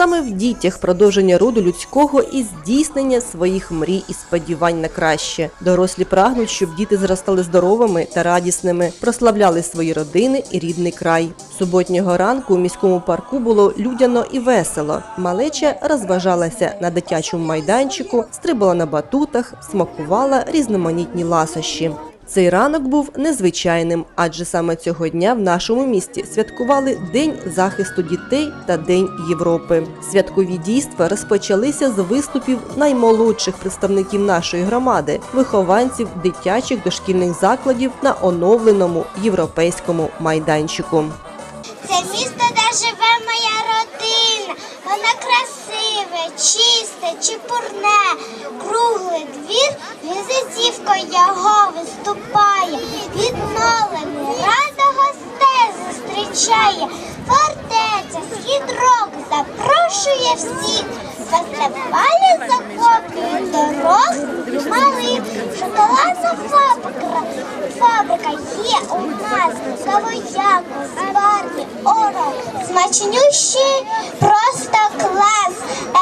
Саме в дітях продовження роду людського і здійснення своїх мрій і сподівань на краще. Дорослі прагнуть, щоб діти зростали здоровими та радісними, прославляли свої родини і рідний край. Суботнього ранку у міському парку було людяно і весело. Малеча розважалася на дитячому майданчику, стрибала на батутах, смакувала різноманітні ласощі. Цей ранок був незвичайним, адже саме цього дня в нашому місті святкували День захисту дітей та День Європи. Святкові дійства розпочалися з виступів наймолодших представників нашої громади, вихованців дитячих дошкільних закладів на оновленому європейському майданчику. Це місто, де живе моя родина. Воно красиве, чисте, чепурне, круглий двір, візитівка його виступає. Відновлений, рада гостей зустрічає. Фортеця, схід рок запрошує всіх. Фестивалі захоплюють дорог малих. Шоколадна фабрика, фабрика є у нас. Кавояку, зварні, оро. Смачнющий, просто клас.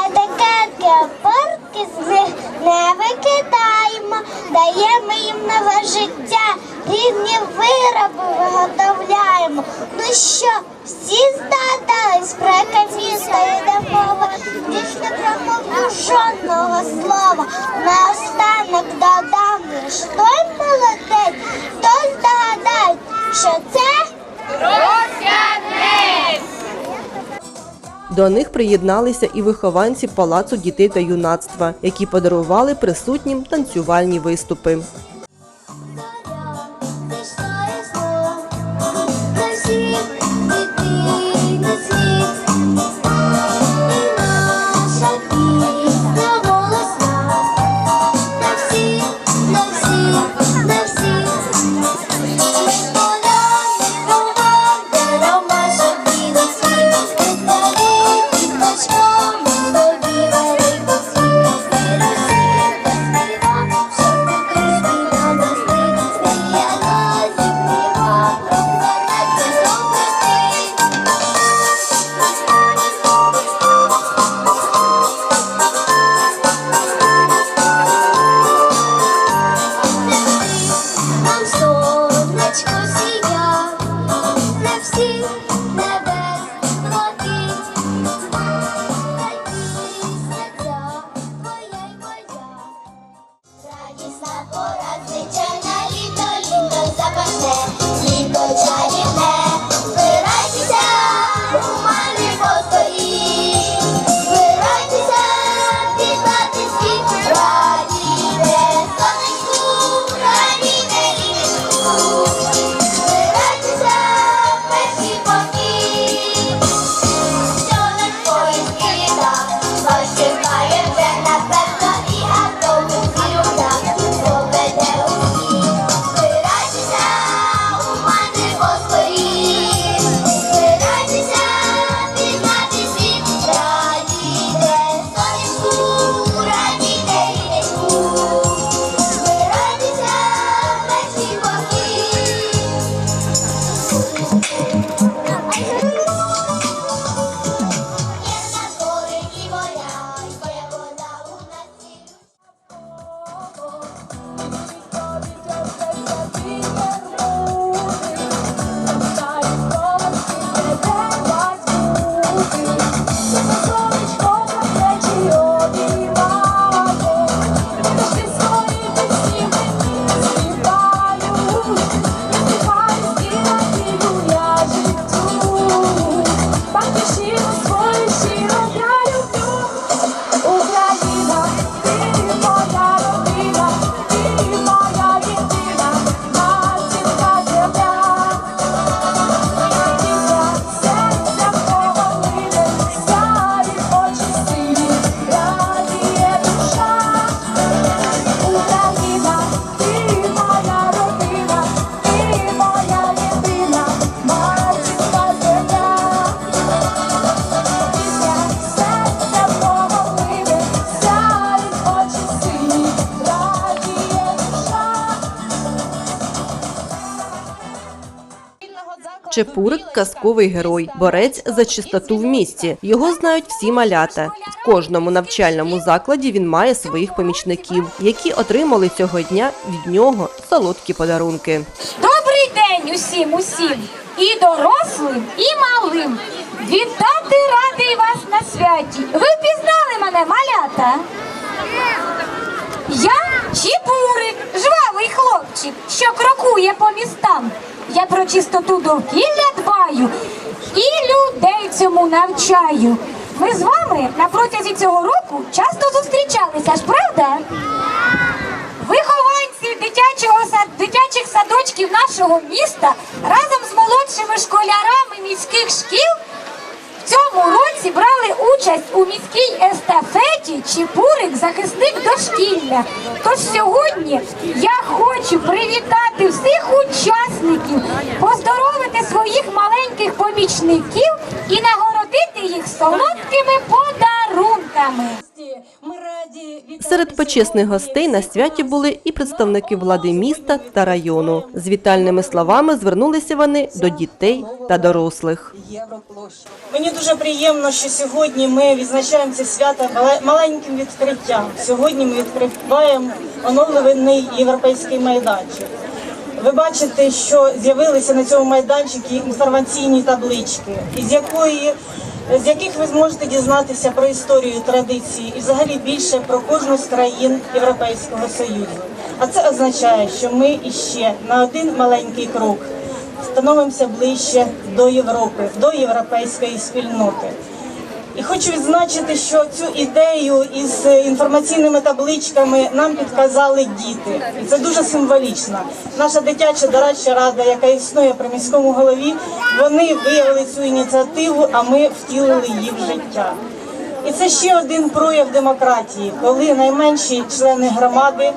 Етикетки, опорки з них не викидаємо. Даємо їм нове життя. Рідні вироби виготовляємо. Ну що, всі здогадались, про яке місто йде мова? Більш не промовлю жодного слова. Наостанок додам лиш той молодець, хто здогадає, що це До них приєдналися і вихованці палацу дітей та юнацтва, які подарували присутнім танцювальні виступи. Чепурик казковий герой, борець за чистоту в місті. Його знають всі малята. В кожному навчальному закладі він має своїх помічників, які отримали цього дня від нього солодкі подарунки. Добрий день усім, усім, і дорослим, і малим. Вітати радий вас на святі. Ви впізнали мене, малята? Я Чіпурик, жвавий хлопчик, що крокує по містам. Я про чистоту довкілля дбаю і людей цьому навчаю. Ми з вами на протязі цього року часто зустрічалися, ж правда? Вихованці дитячого сад, дитячих садочків нашого міста разом з молодшими школярами міських шкіл цьому році брали участь у міській естафеті Чепурик захисник дошкілля. Тож сьогодні я хочу привітати всіх учасників, поздоровити своїх маленьких помічників і нагородити їх солодкими подарунками. Серед почесних гостей на святі були і представники влади міста та району. З вітальними словами звернулися вони до дітей та дорослих. Мені дуже приємно, що сьогодні ми відзначаємо це свято мале- маленьким відкриттям. Сьогодні ми відкриваємо оновлений європейський майданчик. Ви бачите, що з'явилися на цьому майданчику інформаційні таблички, із якої з яких ви зможете дізнатися про історію, традиції і взагалі більше про кожну з країн Європейського Союзу. А це означає, що ми іще на один маленький крок становимося ближче до Європи, до європейської спільноти. І хочу відзначити, що цю ідею із е, інформаційними табличками нам підказали діти, і це дуже символічно. Наша дитяча дорадча рада, яка існує при міському голові, вони виявили цю ініціативу, а ми втілили її в життя. І це ще один прояв демократії, коли найменші члени громади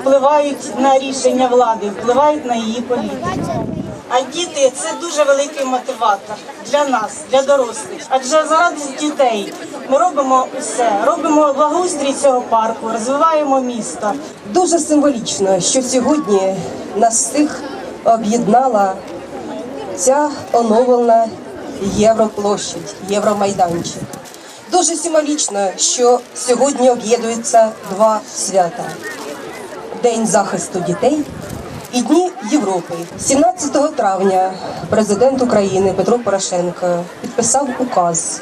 впливають на рішення влади, впливають на її політику. А діти це дуже великий мотиватор для нас, для дорослих. Адже заради дітей ми робимо усе, робимо благоустрій цього парку, розвиваємо місто. Дуже символічно, що сьогодні нас всіх об'єднала ця оновлена Європлощадь, Євромайданчик. Дуже символічно, що сьогодні об'єднуються два свята: День захисту дітей і Дні Європи. 17 травня президент України Петро Порошенко підписав указ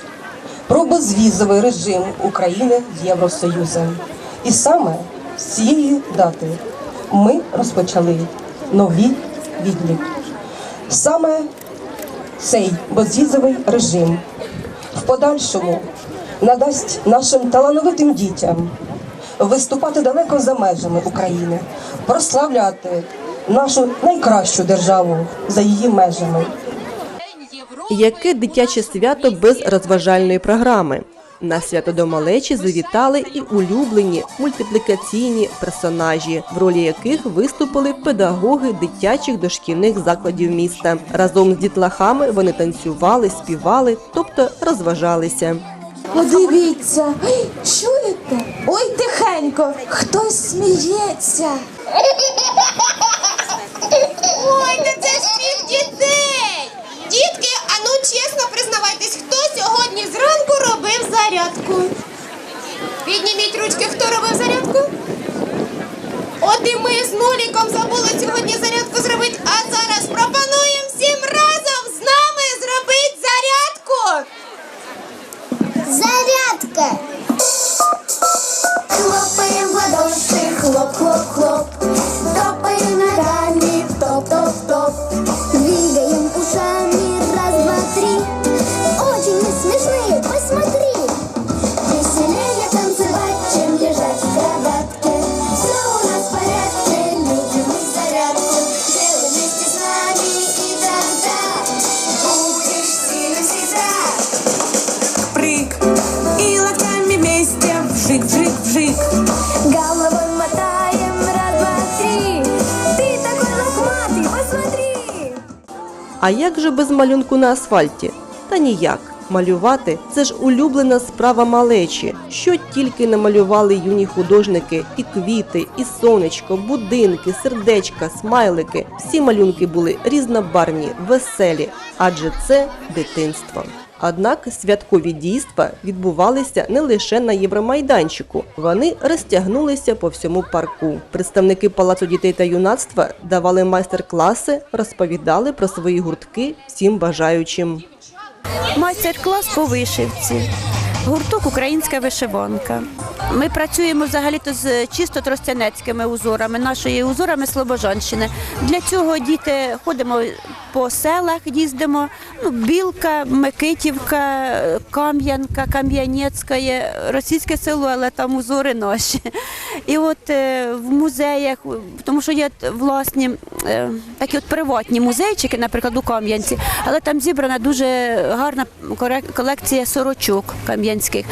про безвізовий режим України з Євросоюзом. І саме з цієї дати ми розпочали новий відлік. Саме цей безвізовий режим в подальшому надасть нашим талановитим дітям виступати далеко за межами України, прославляти нашу найкращу державу за її межами. Яке дитяче свято без розважальної програми? На свято до малечі завітали і улюблені мультиплікаційні персонажі, в ролі яких виступили педагоги дитячих дошкільних закладів міста. Разом з дітлахами вони танцювали, співали, тобто розважалися. Подивіться, Ой, чуєте? Ой, тихенько, хтось сміється. Ой, та це ж сміх дітей! Дітки, а ну чесно признавайтесь, хто сьогодні зранку робив зарядку? Підніміть ручки, хто робив зарядку? От і ми з нуліком забули сьогодні зарядку зробити, а зараз пропонуємо А як же без малюнку на асфальті? Та ніяк. Малювати це ж улюблена справа малечі. Що тільки намалювали юні художники: і квіти, і сонечко, будинки, сердечка, смайлики. Всі малюнки були різнобарні, веселі, адже це дитинство. Однак святкові дійства відбувалися не лише на Євромайданчику. Вони розтягнулися по всьому парку. Представники Палацу дітей та юнацтва давали майстер-класи, розповідали про свої гуртки всім бажаючим. Майстер-клас по вишивці. Гурток Українська вишиванка. Ми працюємо взагалі-то з чисто тростянецькими узорами, нашої узорами Слобожанщини. Для цього діти ходимо по селах, їздимо. Ну, Білка, Микитівка, Кам'янка, Кам'янецька, є російське село, але там узори наші. І от е, в музеях, тому що є власні е, такі от приватні музейчики, наприклад, у Кам'янці, але там зібрана дуже гарна колекція сорочок кам'янських.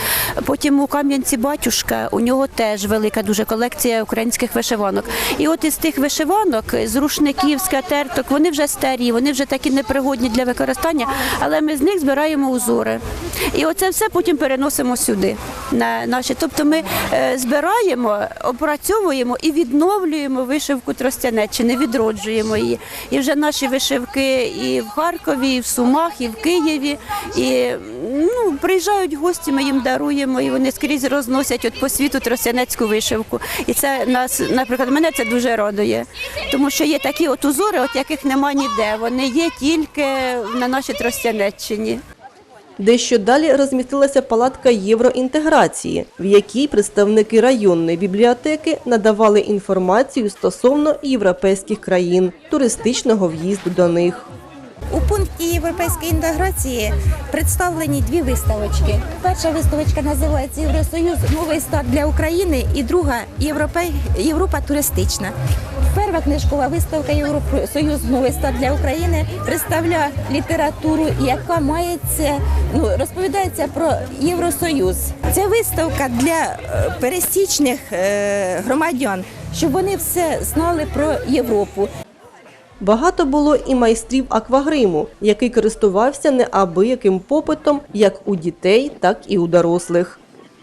Потім у Кам'янці батюшка, у нього теж велика дуже колекція українських вишиванок. І от із тих вишиванок, з рушників, скатерток, вони вже старі, вони вже такі непригодні для використання, але ми з них збираємо узори. І оце все потім переносимо сюди. На наші. Тобто ми е, збираємо, опрацьовуємо і відновлюємо вишивку Тростянеччини, відроджуємо її. І вже наші вишивки і в Харкові, і в Сумах, і в Києві. І ну, приїжджають гості, ми їм даруємо, і вони скрізь розносять от по світу тростянецьку вишивку. І це нас, наприклад, мене це дуже радує, тому що є такі от узори, от яких нема ніде. Вони є тільки на нашій Тростянеччині. Дещо далі розмістилася палатка євроінтеграції, в якій представники районної бібліотеки надавали інформацію стосовно європейських країн, туристичного в'їзду до них. У пункті європейської інтеграції представлені дві виставочки. Перша виставочка називається Євросоюз Новий старт для України і друга. Європа туристична. Перша книжкова виставка Євросоюз Новий старт для України представляє літературу, яка мається ну розповідається про Євросоюз. Це виставка для е, пересічних е, громадян, щоб вони все знали про Європу. Багато було і майстрів аквагриму, який користувався неабияким попитом як у дітей, так і у дорослих.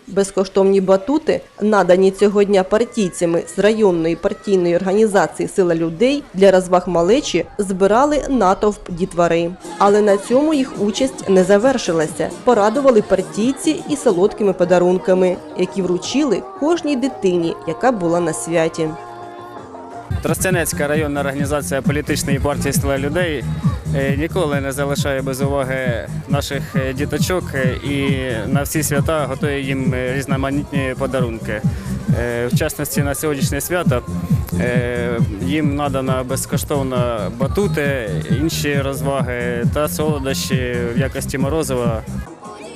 Безкоштовні батути, надані цього дня партійцями з районної партійної організації Сила людей для розваг малечі збирали натовп дітвари. Але на цьому їх участь не завершилася. Порадували партійці і солодкими подарунками, які вручили кожній дитині, яка була на святі. Тростянецька районна організація політичної партії «Сила людей е, ніколи не залишає без уваги наших е, діточок е, і на всі свята готує їм різноманітні подарунки. В частності на сьогоднішнє свято їм надано безкоштовно батути, інші розваги та солодощі в якості морозива.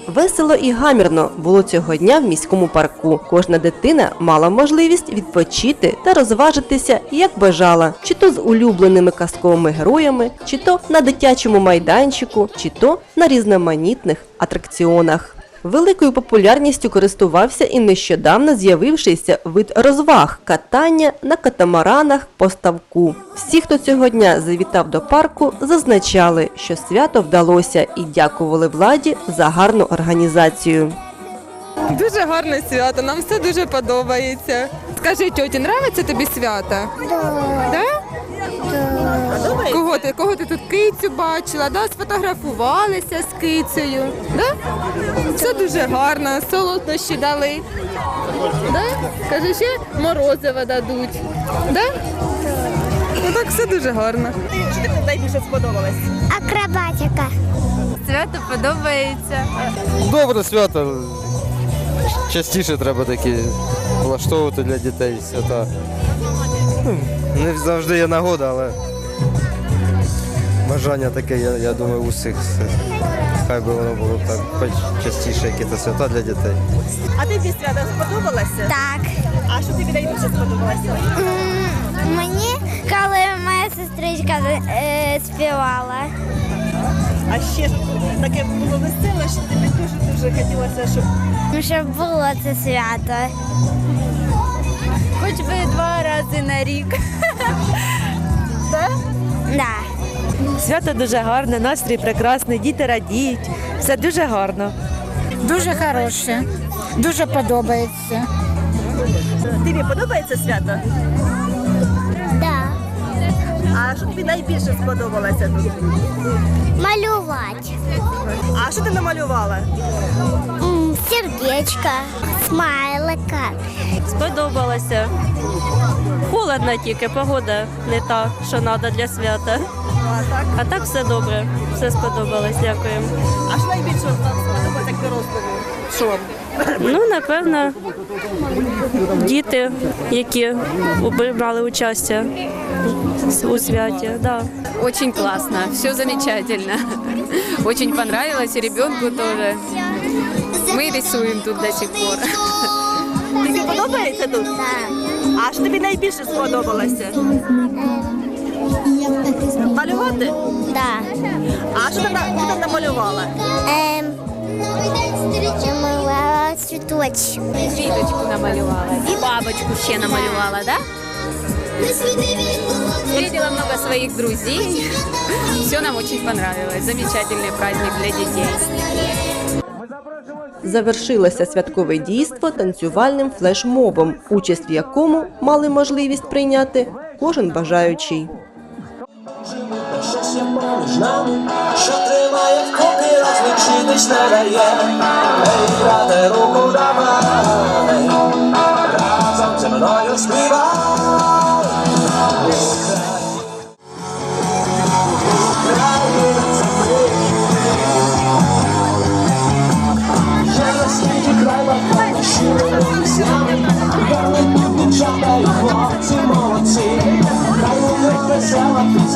Весело і гамірно було цього дня в міському парку. Кожна дитина мала можливість відпочити та розважитися, як бажала, чи то з улюбленими казковими героями, чи то на дитячому майданчику, чи то на різноманітних атракціонах. Великою популярністю користувався і нещодавно з'явившийся вид розваг катання на катамаранах по ставку. Всі, хто цього дня завітав до парку, зазначали, що свято вдалося і дякували владі за гарну організацію. Дуже гарне свято, нам все дуже подобається. Скажи, тьоті, нравиться тобі свято? Да. Кого ти, кого ти тут кицю бачила, да? сфотографувалися з кицею. Да? Все дуже гарно, солодощі дали. Да? Каже, ще морозиво дадуть. Да? Ну так все дуже гарно. Акробатика. Свято подобається. Добре свято. Частіше треба такі влаштовувати для дітей свята. Ну, Не завжди є нагода, але бажання таке, я, я думаю, у всіх. Хай би воно було так хоч частіше якісь свята для дітей. А тобі свято сподобалося? Так. А що тобі найбільше сподобалося? М, Мені, коли моя сестричка е, співала. А ще таке було веселе, що тобі дуже дуже хотілося, щоб Ну, Щоб було це свято. хоч би два рази на рік. Да. Свято дуже гарне, настрій прекрасний, діти радіють, Все дуже гарно. Дуже хороше, дуже подобається. Тобі подобається свято? Да. А що тобі найбільше сподобалося тут? Малювати. А що ти намалювала? Сердечко, смайлика. Сподобалося. Холодно тільки, погода не та, що треба для свята. А так все добре, все сподобалось, дякую. А що найбільше вам сподобалося як дорослому? Що? Ну, напевно, діти, які брали участь у святі. Да. Очень классно, все замечательно. Очень понравилось и ребенку тоже. Мы рисуем тут до сих пор. Тобі подобається тут? А що тобі найбільше сподобалося? Малювати? Да. А що ти, на- ти там намалювала? Ем, намалювала цвіточок. Квіточку намалювала. И бабочку ще намалювала, да? Встретила много своих друзей. Все нам очень понравилось. Замечательный праздник для детей. Завершилося святкове дійство танцювальним флешмобом, участь в якому мали можливість прийняти кожен бажаючий. Що тримає вкупі, розлучитись не дає. Ей, брате, руку давай,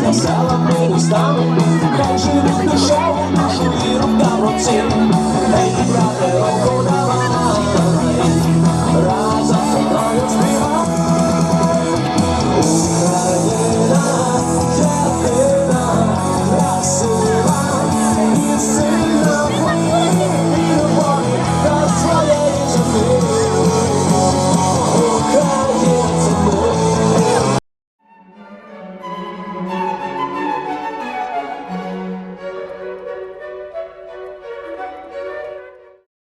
весела ми селами хай живуть душею, нашу віру в доброці. Ей, брате, дай.